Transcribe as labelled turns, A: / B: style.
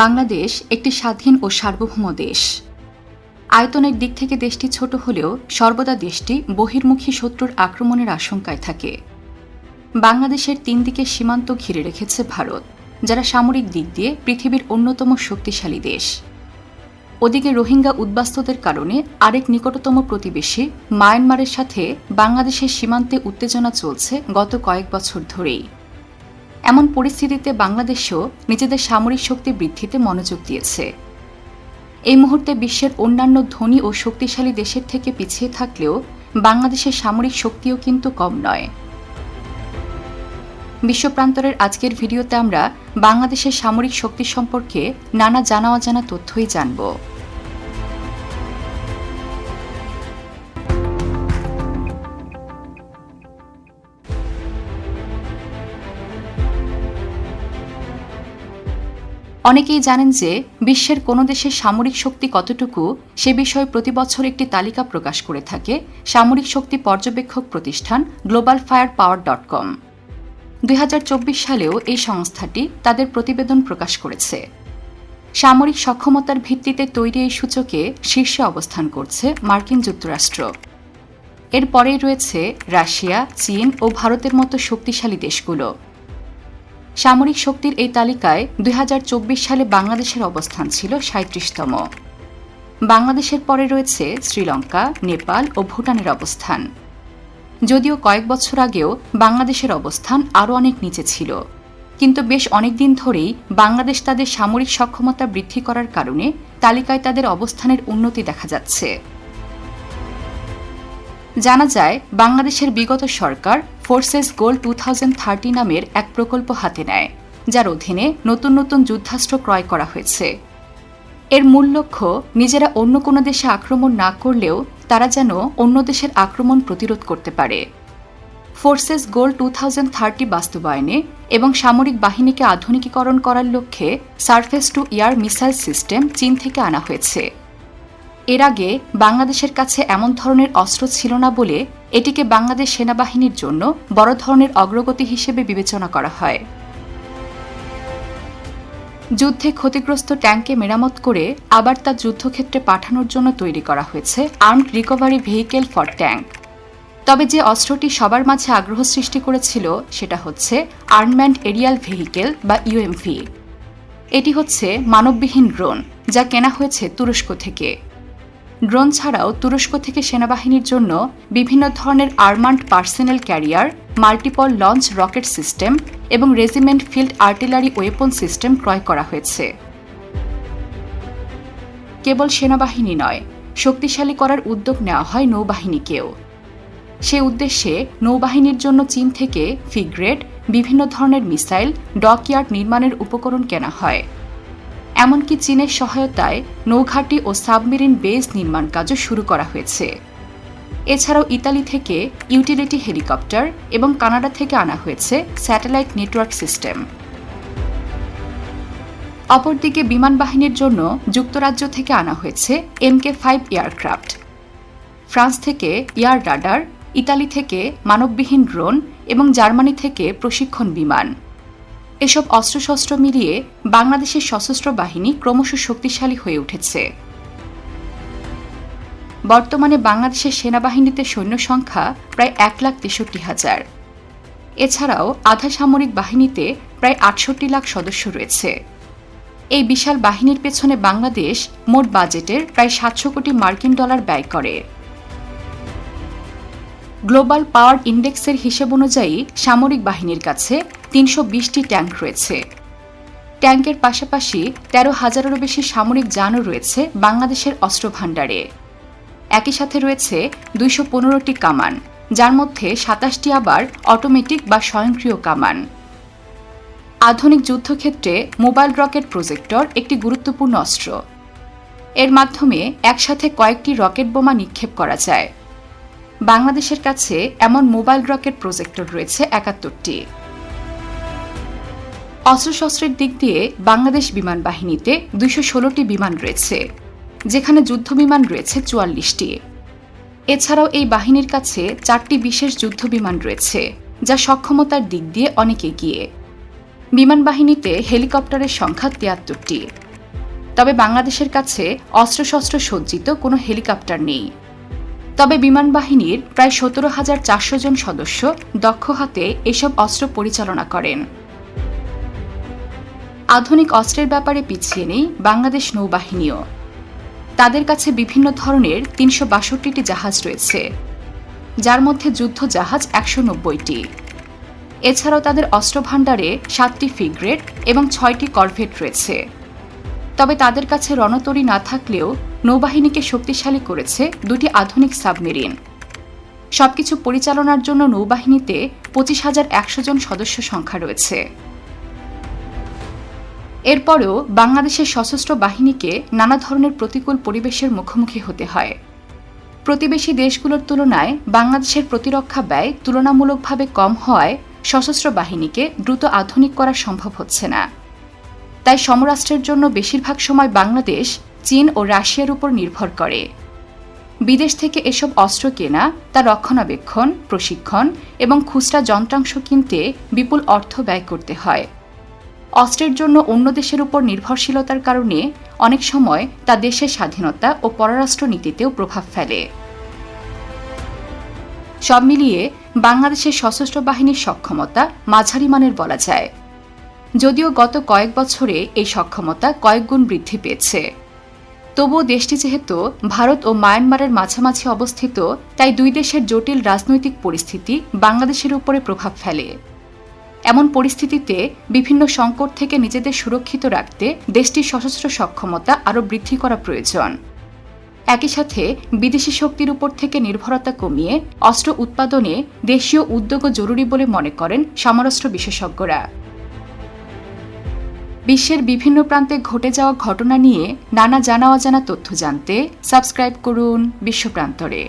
A: বাংলাদেশ একটি স্বাধীন ও সার্বভৌম দেশ। আয়তনের দিক থেকে দেশটি ছোট হলেও সর্বদা দেশটি বহির্মুখী শত্রুর আক্রমণের আশঙ্কায় থাকে। বাংলাদেশের তিন দিকে সীমান্ত ঘিরে রেখেছে ভারত, যারা সামরিক দিক দিয়ে পৃথিবীর অন্যতম শক্তিশালী দেশ। ওদিকে রোহিঙ্গা উদ্বাস্তুদের কারণে আরেক নিকটতম প্রতিবেশী মায়ানমারের সাথে বাংলাদেশের সীমান্তে উত্তেজনা চলছে গত কয়েক বছর ধরেই। এমন পরিস্থিতিতে বাংলাদেশও নিজেদের সামরিক শক্তি বৃদ্ধিতে মনোযোগ দিয়েছে। এই মুহূর্তে বিশ্বের অন্যান্য ধনী ও শক্তিশালী দেশের থেকে পিছিয়ে থাকলেও বাংলাদেশের সামরিক শক্তিও কিন্তু কম নয়। বিশ্বপ্রান্তরের আজকের ভিডিওতে আমরা বাংলাদেশের সামরিক শক্তি সম্পর্কে নানা জানা অজানা তথ্যই জানব। অনেকেই জানেন যে বিশ্বের কোনো দেশের সামরিক শক্তি কতটুকু, সে বিষয়ে প্রতি বছর একটি তালিকা প্রকাশ করে থাকে, সামরিক শক্তি পর্যবেক্ষক প্রতিষ্ঠান Global Fire Power dot com. দুই হাজার চব্বিশ সালেও এই সংস্থাটি তাদের প্রতিবেদন প্রকাশ করেছে। সামরিক সক্ষমতার ভিত্তিতে তৈরি এই সূচকে শীর্ষে অবস্থান করছে মার্কিন যুক্তরাষ্ট্র। এরপরেই রয়েছে রাশিয়া, চীন ও ভারতের মতো শক্তিশালী দেশগুলো। সামরিক শক্তির এই তালিকায় দুই হাজার চব্বিশ সালে বাংলাদেশের অবস্থান ছিল সাঁত্রিশতম বাংলাদেশের পরে রয়েছে শ্রীলঙ্কা, নেপাল ও ভুটানের অবস্থান। যদিও কয়েক বছর আগেও বাংলাদেশের অবস্থান আরও অনেক নিচে ছিল। কিন্তু বেশ অনেক দিন ধরেই বাংলাদেশ তাদের সামরিক সক্ষমতা বৃদ্ধি করার কারণে তালিকায় তাদের অবস্থানের উন্নতি দেখা যাচ্ছে। জানা যায়, বাংলাদেশের বিগত সরকার ফোর্সেস গোল টু নামের এক প্রকল্প হাতে নেয়, যার অধীনে নতুন নতুন যুদ্ধাস্ত্র ক্রয় করা হয়েছে। এর মূল লক্ষ্য নিজেরা অন্য কোনো দেশে আক্রমণ না করলেও তারা যেন অন্য দেশের আক্রমণ প্রতিরোধ করতে পারে। ফোর্সেস গোল টু বাস্তবায়নে এবং সামরিক বাহিনীকে আধুনিকীকরণ করার লক্ষ্যে surface to air missile system চীন থেকে আনা হয়েছে। এর আগে বাংলাদেশের কাছে এমন ধরনের অস্ত্র ছিল না বলে এটিকে বাংলাদেশ সেনাবাহিনীর জন্য বড় ধরনের অগ্রগতি হিসেবে বিবেচনা করা হয়। যুদ্ধে ক্ষতিগ্রস্ত ট্যাঙ্কে মেরামত করে আবার তা যুদ্ধক্ষেত্রে পাঠানোর জন্য তৈরি করা হয়েছে armed recovery vehicle for tank. তবে যে অস্ত্রটি সবার মাঝে আগ্রহ সৃষ্টি করেছিল সেটা হচ্ছে আর্মম্যান্ড এরিয়াল ভেহিকেল বা ইউএমভি এটি হচ্ছে মানববিহীন ড্রোন যা কেনা হয়েছে তুরস্ক থেকে। ড্রোন ছাড়াও তুরস্ক থেকে সেনাবাহিনীর জন্য বিভিন্ন ধরনের armoured personnel carrier, multiple launch rocket system এবং regiment field artillery weapon system ক্রয় করা হয়েছে। কেবল সেনাবাহিনী নয়, শক্তিশালী করার উদ্যোগ নেওয়া হয় নৌবাহিনীকেও। সে উদ্দেশ্যে নৌবাহিনীর জন্য চীন থেকে ফিগ্রেড, বিভিন্ন ধরনের মিসাইল, ডকইয়ার্ড নির্মাণের উপকরণ কেনা হয়। এমনকি চীনের সহায়তায় নৌঘাটি ও সাবমেরিন বেস নির্মাণ কাজও শুরু করা হয়েছে। এছাড়াও ইতালি থেকে ইউটিলিটি হেলিকপ্টার এবং কানাডা থেকে আনা হয়েছে স্যাটেলাইট নেটওয়ার্ক সিস্টেম। অপরদিকে বিমান বাহিনীর জন্য যুক্তরাজ্য থেকে আনা হয়েছে এমকে ফাইভ এয়ারক্রাফট। ফ্রান্স থেকে এয়ার রাডার, ইতালি থেকে মানববিহীন ড্রোন এবং জার্মানি থেকে প্রশিক্ষণ বিমান। এসব অস্ত্রশস্ত্র মিলিয়ে বাংলাদেশের সশস্ত্র বাহিনী ক্রমশ শক্তিশালী হয়ে উঠেছে। বর্তমানে বাংলাদেশের সেনাবাহিনীতে সৈন্য সংখ্যা প্রায় এক লাখ তেষট্টি হাজার। এছাড়াও আধা সামরিক বাহিনীতে প্রায় আটষট্টি লাখ সদস্য রয়েছে। এই বিশাল বাহিনীর পেছনে বাংলাদেশ মোট বাজেটের প্রায় সাতশো কোটি মার্কিন ডলার ব্যয় করে। গ্লোবাল পাওয়ার ইন্ডেক্সের হিসেব অনুযায়ী সামরিক বাহিনীর কাছে তিনশো বিশটি ট্যাঙ্ক রয়েছে। ট্যাঙ্কের পাশাপাশি তেরো হাজারেরও বেশি সামরিক যানও রয়েছে বাংলাদেশের অস্ত্র ভাণ্ডারে একই সাথে রয়েছে দুইশো পনেরোটি কামান, যার মধ্যে সাতাশটি আবার অটোমেটিক বা স্বয়ংক্রিয় কামান। আধুনিক যুদ্ধক্ষেত্রে মোবাইল রকেট প্রজেক্টর একটি গুরুত্বপূর্ণ অস্ত্র। এর মাধ্যমে একসাথে কয়েকটি রকেট বোমা নিক্ষেপ করা যায়। বাংলাদেশের কাছে এমন মোবাইল রকেট প্রজেক্টর রয়েছে একাত্তরটি। অস্ত্রশস্ত্রের দিক দিয়ে বাংলাদেশ বিমান বাহিনীতে দুইশো ষোলোটি বিমান রয়েছে, যেখানে যুদ্ধ বিমান রয়েছে চুয়াল্লিশটি। এছাড়াও এই বাহিনীর কাছে চারটি বিশেষ যুদ্ধ বিমান রয়েছে, যা সক্ষমতার দিক দিয়ে অনেক এগিয়ে। বিমান বাহিনীতে হেলিকপ্টারের সংখ্যা তিয়াত্তরটি। তবে বাংলাদেশের কাছে অস্ত্রশস্ত্র সজ্জিত কোনো হেলিকপ্টার নেই। তবে বিমান বাহিনীর প্রায় সতেরো হাজার চারশো জন সদস্য দক্ষ হাতে এসব অস্ত্র পরিচালনা করেন। আধুনিক অস্ত্রের ব্যাপারে পিছিয়ে নেই বাংলাদেশ নৌবাহিনীও। তাদের কাছে বিভিন্ন ধরনের তিনশো বাষট্টিটি জাহাজ রয়েছে, যার মধ্যে যুদ্ধ জাহাজ একশো নব্বইটি। এছাড়াও তাদের অস্ত্র ভাণ্ডারে সাতটি ফিগ্রেড এবং ছয়টি করভেট রয়েছে। তবে তাদের কাছে রণতরী না থাকলেও নৌবাহিনীকে শক্তিশালী করেছে দুটি আধুনিক সাবমেরিন। সবকিছু পরিচালনার জন্য নৌবাহিনীতে পঁচিশ হাজার একশো জন সদস্য সংখ্যা রয়েছে। এরপরেও বাংলাদেশের সশস্ত্র বাহিনীকে নানা ধরনের প্রতিকূল পরিবেশের মুখোমুখি হতে হয়। প্রতিবেশী দেশগুলোর তুলনায় বাংলাদেশের প্রতিরক্ষা ব্যয় তুলনামূলকভাবে কম হওয়ায় সশস্ত্র বাহিনীকে দ্রুত আধুনিক করা সম্ভব হচ্ছে না। তাই সমরাষ্ট্রের জন্য বেশিরভাগ সময় বাংলাদেশ, চীন ও রাশিয়ার উপর নির্ভর করে। বিদেশ থেকে এসব অস্ত্র কেনা, তা রক্ষণাবেক্ষণ, প্রশিক্ষণ এবং খুচরা যন্ত্রাংশ কিনতে বিপুল অর্থ ব্যয় করতে হয়। অস্ত্রের জন্য অন্য দেশের উপর নির্ভরশীলতার কারণে অনেক সময় তা দেশের স্বাধীনতা ও পররাষ্ট্র নীতিতেও প্রভাব ফেলে। সব মিলিয়ে বাংলাদেশের সশস্ত্র বাহিনীর সক্ষমতা মাঝারি মানের বলা যায়। যদিও গত কয়েক বছরে এই সক্ষমতা কয়েক গুণ বৃদ্ধি পেয়েছে। তবুও দেশটি যেহেতু ভারত ও মায়ানমারের মাঝামাঝি অবস্থিত, তাই দুই দেশের জটিল রাজনৈতিক পরিস্থিতি বাংলাদেশের উপরে প্রভাব ফেলে। এমন পরিস্থিতিতে বিভিন্ন সংকট থেকে নিজেদের সুরক্ষিত রাখতে দেশটির সশস্ত্র সক্ষমতা আরও বৃদ্ধি করা প্রয়োজন। একই সাথে বিদেশি শক্তির উপর থেকে নির্ভরতা কমিয়ে অস্ত্র উৎপাদনে দেশীয় উদ্যোগও জরুরি বলে মনে করেন সমরাস্ত্র বিশেষজ্ঞরা। বিশ্বের বিভিন্ন প্রান্তে ঘটে যাওয়া ঘটনা নিয়ে নানা জানা অজানা তথ্য জানতে সাবস্ক্রাইব করুন বিশ্বপ্রান্তরে